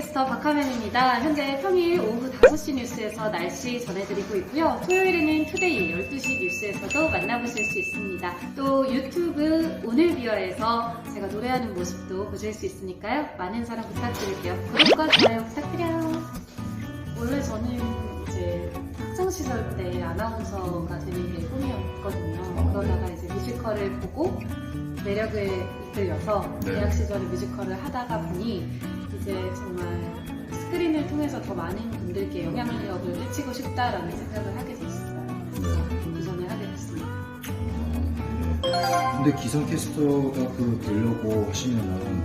캐스터 박하면입니다. 현재 평일 오후 5시 뉴스에서 날씨 전해드리고 있고요. 토요일에는 투데이 12시 뉴스에서도 만나보실 수 있습니다. 또 유튜브 오늘 비어에서 제가 노래하는 모습도 보실 수 있으니까요. 많은 사랑 부탁드릴게요. 구독과 좋아요 부탁드려요. 원래 저는 이제 학창시절 때 아나운서가 되는 게 꿈이었거든요. 그러다가 이제 뮤지컬을 보고 매력을 이끌려서 네. 대학 시절에 뮤지컬을 하다가 보니 이제 정말 스크린을 통해서 더 많은 분들께 영향력을 끼치고 싶다라는 생각을 하게 됐어요. 그래서 도전을 하게 됐습니다. 네. 근데 기상캐스터가 그 되려고 하시면은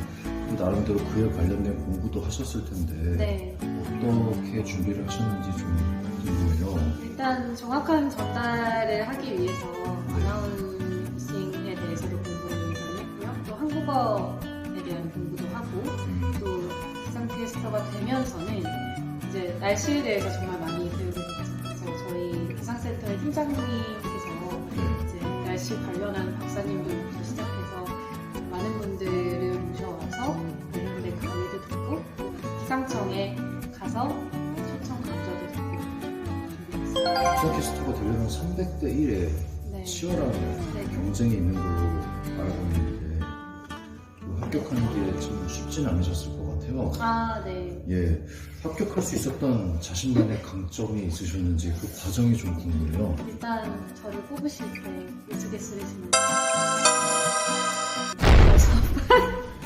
또 나름대로 그에 관련된 공부도 하셨을 텐데 네. 어떻게 준비를 하셨는지 좀 궁금해요. 일단 정확한 전달을 하기 위해서 아나운싱에 대해서도 공부를 많이 했고요. 또 한국어에 대한 공부도 하고 기상캐스터가 되면서는 이제 날씨에 대해서 정말 많이 배우게 됐죠. 그래서 저희 기상센터의 팀장님께서 네. 이제 날씨 관련한 박사님들부터 시작해서 많은 분들을 모셔와서 관련된 강의도 듣고 기상청에 가서 초청 강좌도 듣고. 기상캐스터가 되려면 300대 1의 네. 치열한 네. 경쟁이 있는 걸로 알고 있는데 그 합격하는 게 참 쉽지는 않으셨을 것 같아요. 아, 네. 예, 합격할 수 있었던 자신만의 강점이 있으셨는지 그 과정이 좀 궁금해요. 일단 저를 뽑으실 때 우스갯소리지만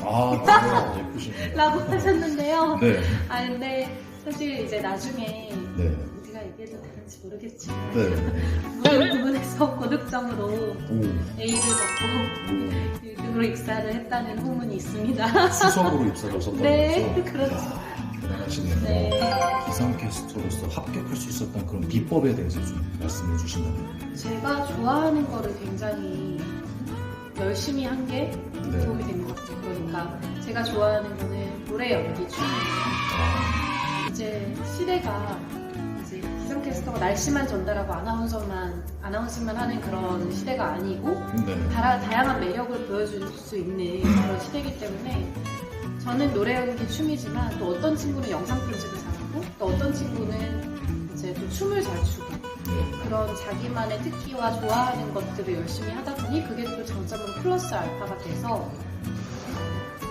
아, 정말 예쁘시네요. 라고 하셨는데요. 네, 아 근데 사실 이제 나중에 네, 우리가 얘기해도 되는지 모르겠지만 네. 모든 부분에서 고득점으로 오, A를 받고 오. 1등으로 입사를 했다는 후문이 있습니다. 수석으로 입사를 하셨다는 네? 그렇죠. 이야, 대단하시네요. 네. 기상캐스터로서 합격할 수 있었던 그런 비법에 대해서 좀 말씀해 주신다면. 제가 좋아하는 거를 굉장히 열심히 한 게 네. 도움이 된 것 같아요. 그러니까 제가 좋아하는 거는 노래, 연기, 춤이에요. 아, 이제 시대가 캐스터가 날씨만 전달하고 아나운서만 아나운서만 하는 그런 시대가 아니고 네. 다, 다양한 매력을 보여줄 수 있는 그런 시대이기 때문에 저는 노래 연기 춤이지만 또 어떤 친구는 영상 편집을 잘하고 또 어떤 친구는 이제 또 춤을 잘 추고 네. 그런 자기만의 특기와 좋아하는 것들을 열심히 하다 보니 그게 또 장점으로 플러스 알파가 돼서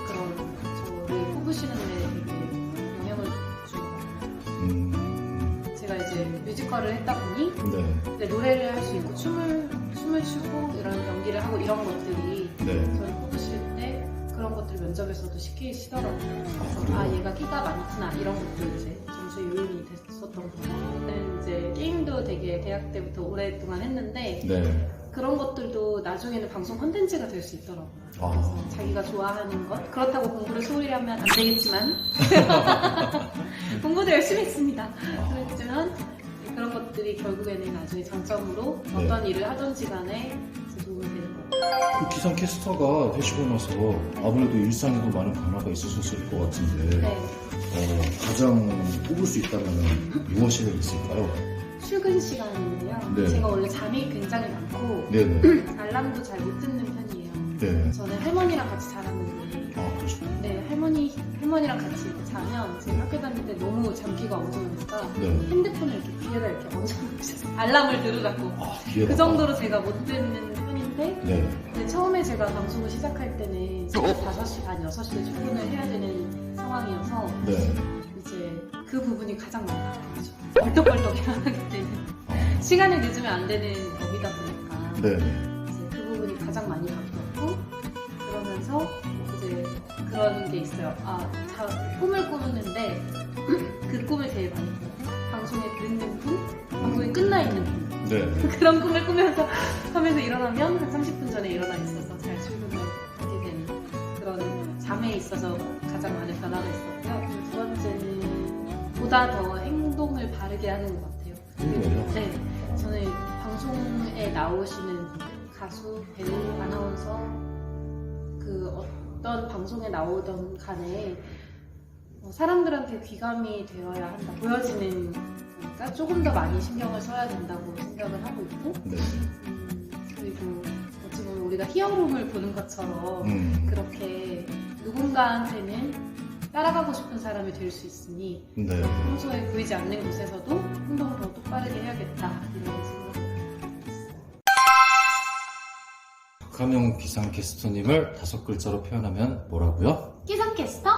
그런 저를 뽑으시는 데 되게 이제 뮤지컬을 했다 보니 네. 이제 노래를 할 수 있고 춤을 춤을 추고 이런 연기를 하고 이런 것들이 네. 저를 뽑으실 때 그런 것들을 면접에서도 시키시더라고요. 그래서 아 얘가 끼가 많구나 이런 것도 이제 점수 요인이 됐었던 거 같아요. 이제 게임도 되게 대학 때부터 오랫동안 했는데 네. 그런 것들도 나중에는 방송 콘텐츠가 될 수 있더라고요. 아. 그래서 자기가 좋아하는 것 그렇다고 공부를 소홀히 하면 안 되겠지만 공부도 열심히 했습니다. 아. 그렇지만 그런 것들이 결국에는 나중에 장점으로 네. 어떤 일을 하든지 간에 도움이 되는. 그 기상 캐스터가 되시고 나서 아무래도 일상에도 많은 변화가 있으셨을 것 같은데 네. 어, 가장 뽑을 수 있다면 무엇이 있을까요? 출근 시간인데요. 네. 제가 원래 잠이 굉장히 많고 네네. 알람도 잘 못 듣는 편이에요. 네. 저는 할머니랑 같이 자랐는데 아, 그러시군요. 네 할머니 할머니랑 같이 이렇게 자면 제가 학교 다닐 때 너무 잠기가 엉성하니까 네. 핸드폰을 이렇게 귀에다 이렇게 있었어요. 알람을 들으라고. 아. 그 정도로 제가 못 듣는 편인데 네. 근데 처음에 제가 방송을 시작할 때는 새벽 5시 반 6시에 출근을 해야 되는 상황이어서 네. 이제 그 부분이 가장 많이 바뀌었죠. 벌떡벌떡해야 하기 때문에 아, 시간을 늦으면 안 되는 법이다 보니까 네. 이제 그 부분이 가장 많이 바뀌었고 그러면서 이제 그런 게 있어요. 아, 자, 꿈을 꾸는데 그 꿈을 제일 많이 꿔요. 방송에 듣는 꿈, 방송이 끝나 있는 꿈. 네. 그런 꿈을 꾸면서 하면서 일어나면 한 30분 전에 일어나 있어서 잘 출근을 하게 되는 그런 잠에 있어서 가장 많은 변화가 있었고요. 두 번째는 보다 더 행동을 바르게 하는 것 같아요. 네, 저는 방송에 나오시는 가수, 배우, 아나운서 그 어떤 방송에 나오던 간에 어, 어, 사람들한테 귀감이 되어야 한다, 보여지는 그러니까 조금 더 많이 신경을 써야 된다고 생각을 하고 있고, 음, 네. 음, 그리고 어찌 보면 우리가 히어로를 보는 것처럼 음. 그렇게 누군가한테는 따라가고 싶은 사람이 될 수 있으니 네. 평소에 보이지 않는 곳에서도 행동을 더 똑바르게 해야겠다 이런 생각을 했어요. 박하명 기상캐스터님을 다섯 글자로 표현하면 뭐라고요? 기상캐스터?